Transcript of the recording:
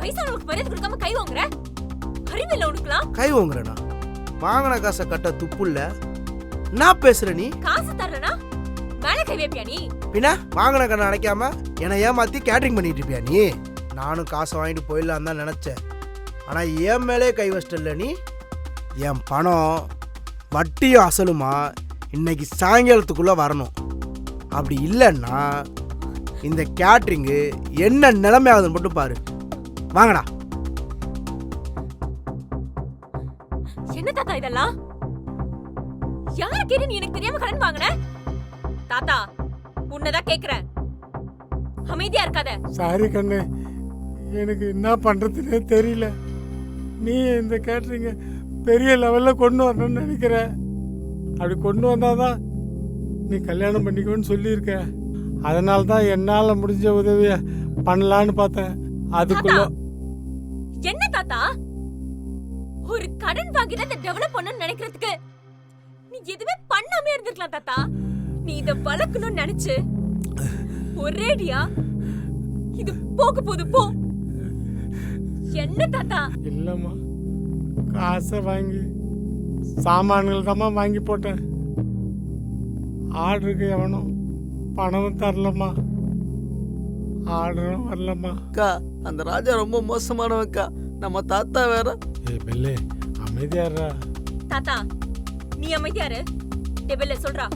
வயசானவங்களுக்கு மரியாதை கொடுக்காம கை வாங்குற அறிவில்ல உனக்குலாம் கை வாங்குறேனா வாங்கின காசை கட்ட துப்புல்ல? நான் பேசுற நீ? காசு தரலனா மேல கை வைப்பியா நீ? பின்ன வாங்கின கண்ணை அடைக்காம என்னை ஏமாத்தி கேட்டரிங் பண்ணிட்டு இருப்பியா நீ? நானும் காசை வாங்கிட்டு போயிடலாம் தான் நினச்சேன். ஆனால் என் மேலே கை வச்சிட்டல நீ? என் பணம் வட்டியும் அசலுமா? இன்னைக்கு சாயங்காலத்துக்குள்ளே வரணும். அப்படி இல்லைன்னா இந்த கேட்ரிங்கு என்ன நிலைமை ஆகுதுன்னு மட்டும் பாரு. வாங்கடா. என்ன தாத்தா இதெல்லாம்? யார கேட்டு நீ எனக்கு தெரியாம கடன் வாங்குன? தாத்தா உன்னதான் கேக்குறேன். அமைதியா இருக்காத. சாரி கண்ணு. எனக்கு என்ன பண்ணுறதுனே தெரியல. நீ இந்த கேட்ரிங்க பெரிய லெவலில் கொண்டு வரணும்னு நினைக்கிற. அப்படி கொண்டு வந்தாதான் நீ கல்யாணம் பண்ணிக்கோன்னு சொல்லியிருக்க. அதனால தான் என்னால் முடிஞ்ச உதவியை பண்ணலான்னு பார்த்தேன். அதுக்குள்ள என்ன தாத்தா? ஒரு கடன் வாங்கி இதை டெவலப் பண்ணணும்னு நினைக்கிறதுக்கு நீ எதுவுமே பண்ணாம இருந்திருக்கலாம் தாத்தா. நீ இத வளர்க்கணும்னு நினைச்சு ஒரேடியா இது போக போகுது போ. என்ன தாத்தா? இல்லைம்மா காசை வாங்கி சாமான்கள் தாம்மா வாங்கி போட்டேன். ஆர்டருக்கு எவனும் பணமும் தரலம்மா. ஆர்டரும் வரலம்மா அக்கா அந்த ராஜா ரொம்ப மோசமானவக்கா நம்ம தாத்தா வேற. ஏய் பெல்லே அமைதியாடுறா தாத்தா நீ அமைதியாரு டெபிள்ல சொல்றா.